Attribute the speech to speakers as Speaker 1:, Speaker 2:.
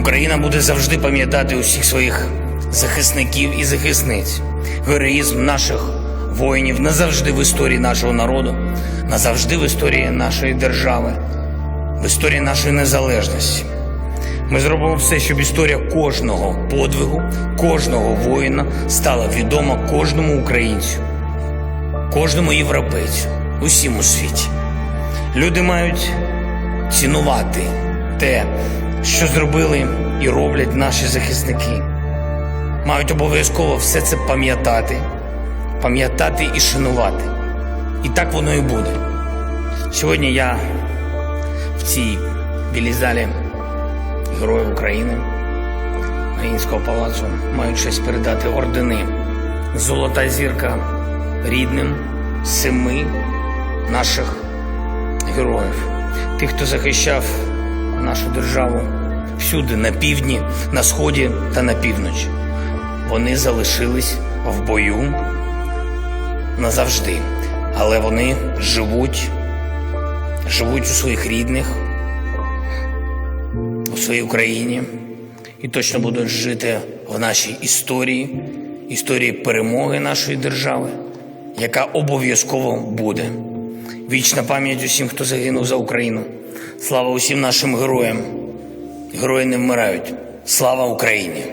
Speaker 1: Україна буде завжди пам'ятати усіх своїх захисників і захисниць, героїзм наших воїнів назавжди в історії нашого народу, назавжди в історії нашої держави, в історії нашої незалежності. Ми зробимо все, щоб історія кожного подвигу, кожного воїна стала відома кожному українцю, кожному європейцю, усім у світі. Люди мають цінувати те, що зробили і роблять наші захисники. Мають обов'язково все це пам'ятати, пам'ятати і шанувати. І так воно і буде. Сьогодні я в цій білій залі Героїв України Українського палацу маю честь передати ордени Золота зірка рідним семи наших героїв, тих, хто захищав нашу державу всюди, на півдні, на сході та на півночі. Вони залишились в бою назавжди, але вони живуть, живуть у своїх рідних, у своїй Україні і точно будуть жити в нашій історії, історії перемоги нашої держави, яка обов'язково буде. Вічна пам'ять усім, хто загинув за Україну. Слава усім нашим героям. Герої не вмирають. Слава Україні!